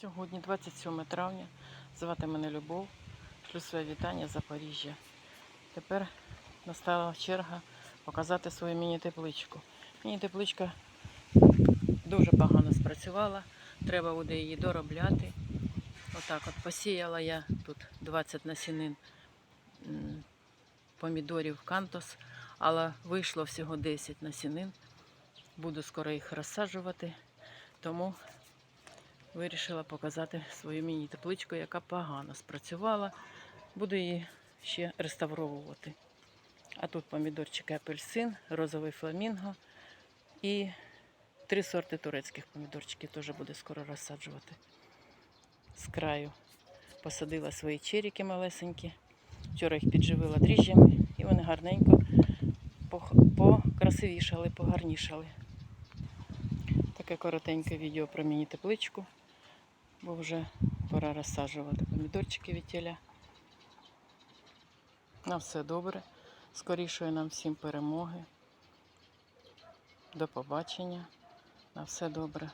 Сьогодні 27 травня. Звати мене Любов. Шлю своє вітання з Запоріжжя. Тепер настала черга показати свою міні-тепличку. Міні-тепличка дуже погано спрацювала. Треба буде її доробляти. Отак от посіяла я тут 20 насінин помідорів кантос, але вийшло всього 10 насінин. Буду скоро їх розсаджувати. Тому вирішила показати свою міні-тепличку, яка погано спрацювала. Буду її ще реставровувати. А тут помідорчики апельсин, розовий фламінго і три сорти турецьких помідорчиків теж буде скоро розсаджувати. З краю посадила свої черіки малесенькі. Вчора їх підживила дріжджами і вони гарненько покрасивішали, погарнішали. Таке коротеньке відео про міні-тепличку, бо вже пора розсаджувати помідорчики від тіля. На все добре. Скорішої нам всім перемоги. До побачення. На все добре.